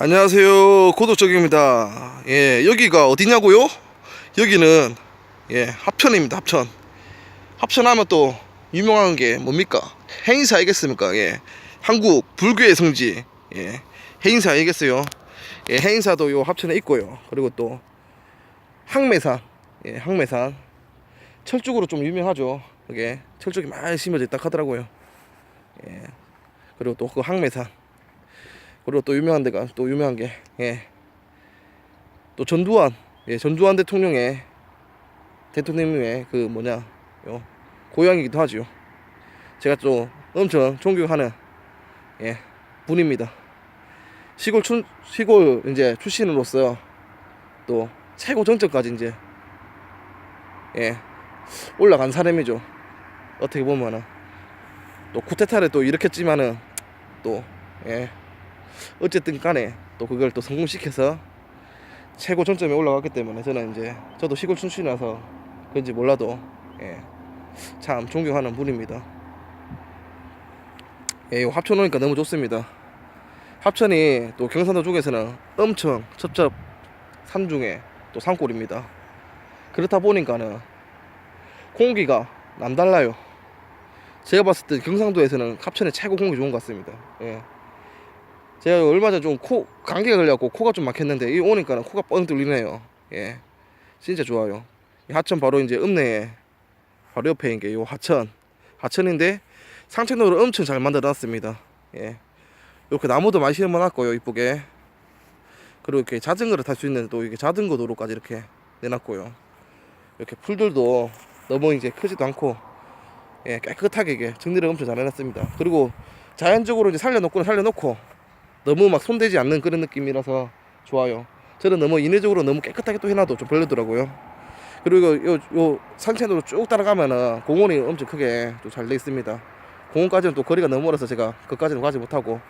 안녕하세요. 고독적입니다. 예 여기가 어디냐고요? 여기는 예 합천입니다 합천. 합천하면 또 유명한 게 뭡니까? 해인사 알겠습니까? 예 한국 불교의 성지. 예 해인사 알겠어요? 예 해인사도 요 합천에 있고요. 그리고 또 항매산. 예 항매산. 철쭉으로 좀 유명하죠. 그게 철쭉이 많이 심어져 있다 하더라고요. 예 그리고 또 그 항매산 그리고 또 유명한 데가 또 유명한 게 예. 또 전두환 예, 전두환 대통령의 대통령의 그 뭐냐 요 고향이기도 하죠. 제가 또 엄청 존경하는 예, 분입니다. 시골 출 시골 이제 출신으로서 또 최고 정점까지 이제 예 올라간 사람이죠. 어떻게 보면은 또 쿠데타를 또 일으켰지만은 또 예. 어쨌든 간에 또 그걸 또 성공시켜서 최고 정점에 올라갔기 때문에 저는 이제 저도 시골 출신이라서 그런지 몰라도 예, 참 존경하는 분입니다. 예, 요 합천 오니까 너무 좋습니다. 합천이 또 경상도 쪽에서는 엄청 첩첩 산 중에 또 산골입니다. 그렇다 보니까는 공기가 남달라요. 제가 봤을 때 경상도에서는 합천이 최고 공기 좋은 것 같습니다. 예. 제가 얼마 전에 좀코 감기가 걸려갖고 코가 좀 막혔는데 이 오니까는 코가 뻥 뚫리네요. 예, 진짜 좋아요. 이 하천 바로 이제 읍내에 바로 옆에 있는 게요 하천 하천인데 상천도로 엄청 잘 만들어 놨습니다. 예, 이렇게 나무도 많이 심어 놨고요 이쁘게 그리고 이렇게 자전거를 탈 수 있는 또 이게 자전거 도로까지 이렇게 내놨고요. 이렇게 풀들도 너무 이제 크지도 않고 예, 깨끗하게 이게 정리를 엄청 잘 해놨습니다. 그리고 자연적으로 이제 살려놓고는 살려놓고 너무 막 손대지 않는 그런 느낌이라서 좋아요. 저는 너무 인위적으로 너무 깨끗하게 또 해놔도 좀 별로더라고요. 그리고 요, 요 산천으로 쭉 따라가면은 공원이 엄청 크게 또잘돼 있습니다. 공원까지는 또 거리가 너무 멀어서 제가 그까지는 가지 못하고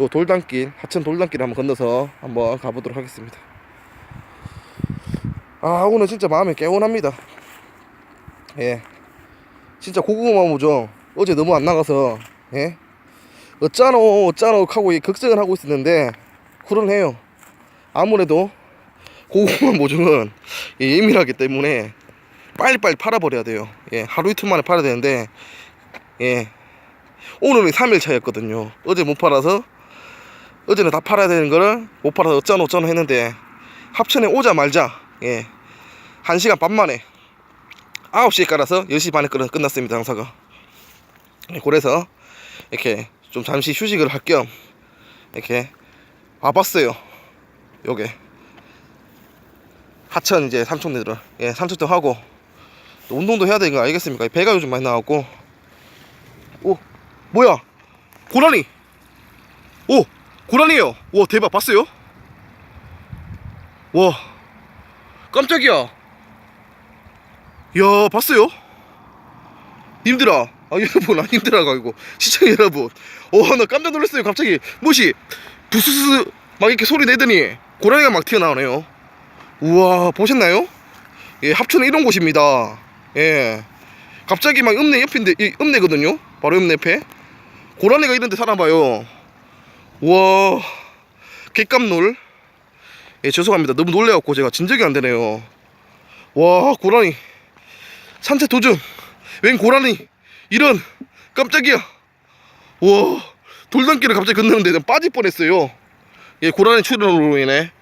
요 돌담길 하천 돌담길 한번 건너서 한번 가보도록 하겠습니다. 아 오늘 진짜 마음이 개운합니다. 예, 진짜 고구마 무정 어제 너무 안 나가서 예 어쩌노 어쩌노 하고 이 걱정을 하고 있었는데 쿨은해요. 아무래도 고구마 모종은 예, 예민하기 때문에 빨리빨리 팔아버려야 돼요. 예 하루 이틀 만에 팔아야 되는데 예 오늘은 3일 차였거든요. 어제 못 팔아서 어제는 다 팔아야 되는 거를 못 팔아서 어쩌노 어쩌노 했는데 합천에 오자 말자. 예 1시간 반 만에 9시에 깔아서 10시 반에 끝- 끝났습니다 장사가 예, 그래서 이렇게 좀 잠시 휴식을 할 겸 이렇게 와봤어요. 요게 하천 이제 삼촌네들 예 산책도 하고 또 운동도 해야 되는 거 알겠습니까? 배가 요즘 많이 나왔고 오 뭐야 고라니 오 고라니에요. 와 대박 봤어요? 와 깜짝이야. 야 봤어요? 님들아 아 여러분 아 힘들어가 이거. 시청자 여러분. 어나 깜짝 놀랐어요. 갑자기 뭐시 부스스 막 이렇게 소리 내더니 고라니가 막 튀어나오네요. 우와 보셨나요? 예 합천은 이런 곳입니다. 예. 갑자기 막 읍내 옆인데 이 읍내거든요? 바로 읍내 옆에 고라니가 이런 데 사나봐요. 우와 객감놀. 예 죄송합니다. 너무 놀래갖고 제가 진적이 안 되네요. 와 고라니. 산책 도중 웬 고라니 이런 깜짝이야. 와 돌담길을 갑자기 건너는데 난 빠질 뻔했어요. 예 고라니 출연으로 인해.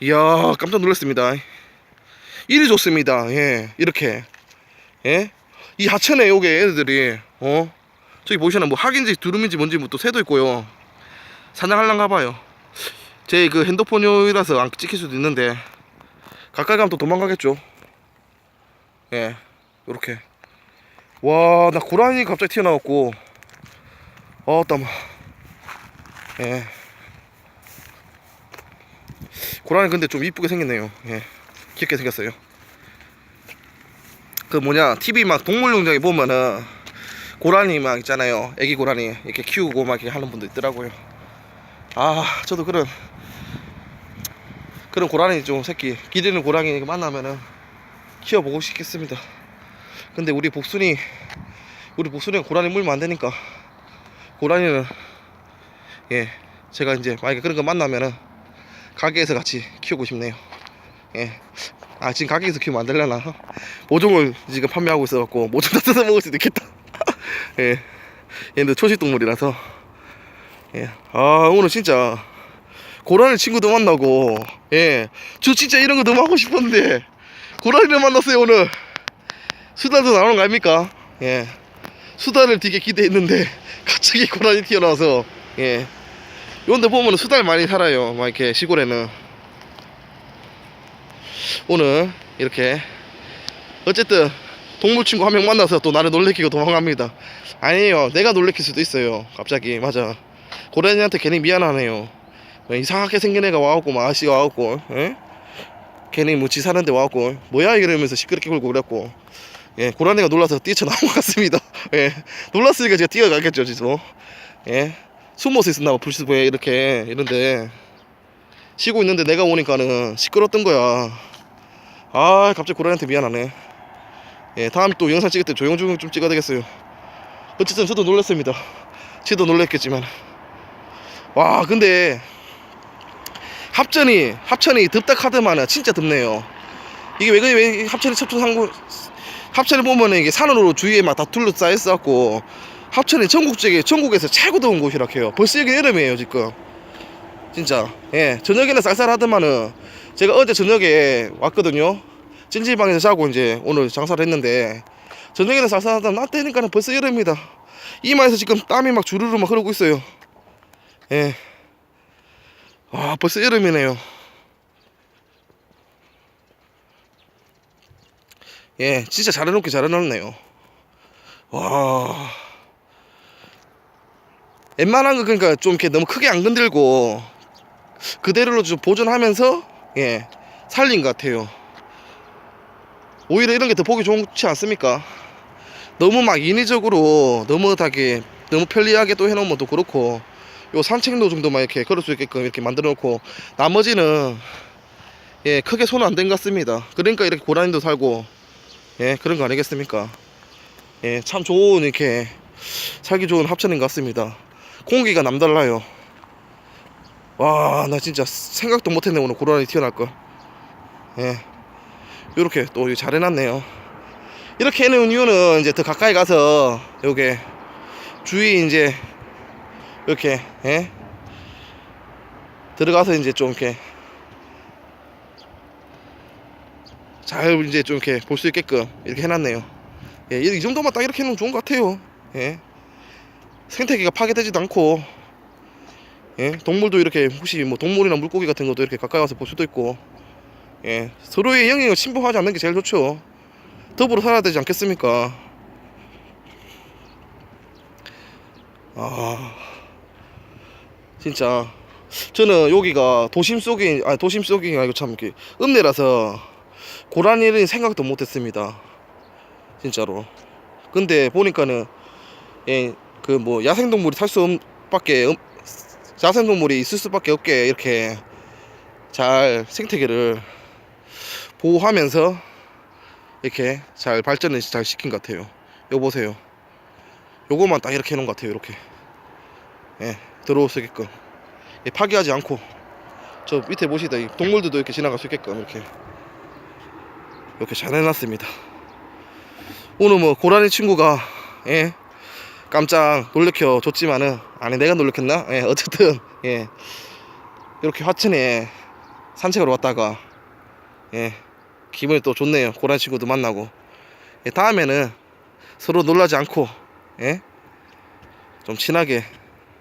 이야 깜짝 놀랐습니다. 일이 좋습니다. 예 이렇게. 예이 하천에 요게 애들이 어? 저기 보시나 뭐 학인지 두루미인지 뭔지 뭐 또 새도 있고요. 사냥할란가 봐요. 제 그 핸드폰이라서 안 찍힐 수도 있는데 가까이 가면 또 도망가겠죠. 예 요렇게 와, 나 고라니 갑자기 튀어나왔고. 어, 땀. 예. 고라니 근데 좀 이쁘게 생겼네요. 예. 귀엽게 생겼어요. 그 뭐냐, TV 막 동물농장에 보면은 고라니 막 있잖아요. 애기 고라니 이렇게 키우고 막 이렇게 하는 분도 있더라고요. 아, 저도 그런 그런 고라니 좀 새끼 기르는 고라니 만나면은 키워보고 싶겠습니다. 근데 우리 복순이 우리 복순이가 고라니 물면 안 되니까 고라니는 예 제가 이제 만약에 그런 거 만나면은 가게에서 같이 키우고 싶네요. 예. 아 지금 가게에서 키우면 안 되려나? 모종을 지금 판매하고 있어 갖고 모종 다 뜯어 먹을 수도 있겠다. 예. 얘는 초식 동물이라서. 예. 아 오늘 진짜 고라니 친구도 만나고 예. 저 진짜 이런 거 너무 하고 싶었는데 고라니를 만났어요 오늘. 수다도 나오는 거 아닙니까? 예. 수다를 되게 기대했는데 갑자기 고라니 튀어나와서 예. 요런데 보면 수달 많이 살아요. 막 이렇게 시골에는. 오늘 이렇게 어쨌든 동물 친구 한 명 만나서 또 나를 놀래키고 도망갑니다. 아니에요. 내가 놀래킬 수도 있어요. 갑자기 맞아. 고라니한테 괜히 미안하네요. 뭐 이상하게 생긴 애가 와갖고 막 아씨가 와갖고 예? 괜히 뭐지 사는데 와갖고 뭐야 이러면서 시끄럽게 굴고 그랬고 예 고라니가 놀라서 뛰쳐나온 것 같습니다. 예 놀랐으니까 제가 뛰어가겠죠 지금 예 숨어서 있었나봐 불시보에 이렇게 이런데. 쉬고 있는데 내가 오니까는 시끄럽던 거야. 아 갑자기 고라니한테 미안하네. 예 다음에 또 영상 찍을 때 조용조용 좀 찍어야 되겠어요. 어쨌든 저도 놀랐습니다. 지도 놀랬겠지만. 와 근데 합천이 합천이 덥다 카드만은 진짜 덥네요. 이게 왜 왜 합천이 첩초상구 합천을 보면은 이게 산으로 주위에 막 다 둘러싸여 있어갖고 합천이 전국적에 전국에서 최고 더운 곳이라 해요. 벌써 여기 여름이에요 지금. 진짜. 예. 저녁에는 쌀쌀하더만은 제가 어제 저녁에 왔거든요. 찜질방에서 자고 이제 오늘 장사를 했는데 저녁에는 쌀쌀하다 낮 되니까는 벌써 여름이다. 이마에서 지금 땀이 막 주르르 막 흐르고 있어요. 예. 와 벌써 여름이네요. 예, 진짜 잘 해놓기 잘 해놨네요. 와. 웬만한 거 그러니까 좀 이렇게 너무 크게 안 건들고 그대로 좀 보존하면서 예 살린 것 같아요. 오히려 이런 게 더 보기 좋지 않습니까? 너무 막 인위적으로 너무 다게 너무 편리하게 또 해놓으면 또 그렇고 요 산책로 정도만 이렇게 걸을 수 있게끔 이렇게 만들어 놓고 나머지는 예 크게 손은 안댄 것 같습니다. 그러니까 이렇게 고라니도 살고 예 그런 거 아니겠습니까? 예 참 좋은 이렇게 살기 좋은 합천인 것 같습니다. 공기가 남달라요. 와, 나 진짜 생각도 못했네 오늘 고라니 튀어날 거. 예, 요렇게 또 잘 해놨네요. 이렇게 해놓은 이유는 이제 더 가까이 가서 요게 주위 이제 이렇게 예 들어가서 이제 좀 이렇게 잘 이제 좀 이렇게 볼 수 있게끔 이렇게 해놨네요. 예, 이 정도만 딱 이렇게 해놓으면 좋은 것 같아요. 예. 생태계가 파괴되지도 않고 예? 동물도 이렇게 혹시 뭐 동물이나 물고기 같은 것도 이렇게 가까이 와서 볼 수도 있고 예? 서로의 영향을 침범하지 않는 게 제일 좋죠 더불어 살아야 되지 않겠습니까 아 진짜 저는 여기가 도심 속이 아니 도심 속이 아니고 참 이렇게 읍내라서 고라니를 생각도 못했습니다 진짜로 근데 보니까는 예, 그 뭐 야생동물이 살 수 밖에 음, 야생동물이 있을 수밖에 없게 이렇게 잘 생태계를 보호하면서 이렇게 잘 발전을 잘 시킨 것 같아요. 요 보세요. 요거만 딱 이렇게 해놓은 것 같아요. 이렇게 예, 있게끔 예, 파괴하지 않고 저 밑에 보시다 이 동물들도 이렇게 지나갈 수 있게끔 이렇게 이렇게 잘 해놨습니다. 오늘 뭐 고라니 친구가 예, 깜짝 놀래켜 줬지만은 아니 내가 놀래켰나? 예 어쨌든 예 이렇게 화천에 산책을 왔다가 예 기분이 또 좋네요 고라니 친구도 만나고 예, 다음에는 서로 놀라지 않고 예 좀 친하게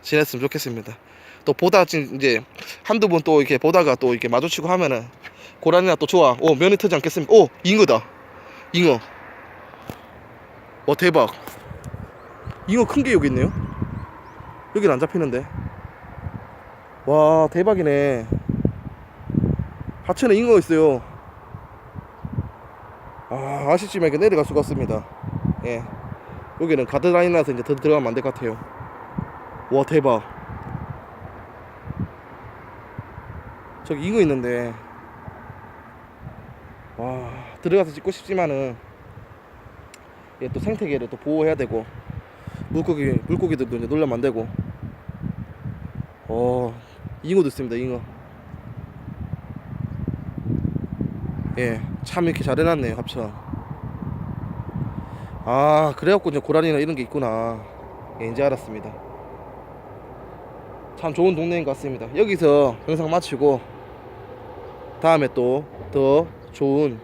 지냈으면 좋겠습니다 또 보다 지- 이제 한두 번 또 이렇게 보다가 또 이렇게 마주치고 하면은 고라니나 또 좋아 오 면이 트지 않겠습니까 오 잉어다 잉어 와 대박 잉어 큰 게 여기 있네요. 여기는 안 잡히는데. 와 대박이네. 하천에 잉어 있어요. 아 아쉽지만 이렇게 내려갈 수가 없습니다. 예. 여기는 가드라인이라서 이제 더 들어가면 안 될 것 같아요. 와 대박. 저기 잉어 있는데. 와 들어가서 찍고 싶지만은 예, 또 생태계를 또 보호해야 되고 물고기 물고기들도 이제 놀라면 안 되고 어 잉어도 있습니다 잉어 예, 참 이렇게 잘 해놨네요 합천. 아 그래갖고 이제 고라니나 이런 게 있구나. 예, 이제 알았습니다. 참 좋은 동네인 것 같습니다. 여기서 영상 마치고 다음에 또 더 좋은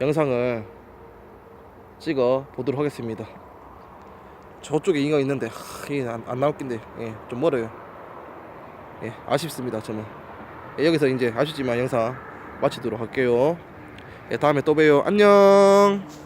영상을 찍어 보도록 하겠습니다. 저쪽에 인가 있는데 하, 이게 안, 안 나올 낀데 예, 좀 멀어요. 예, 아쉽습니다 저는. 예, 여기서 이제 아쉽지만 영상 마치도록 할게요. 예, 다음에 또 봬요. 안녕.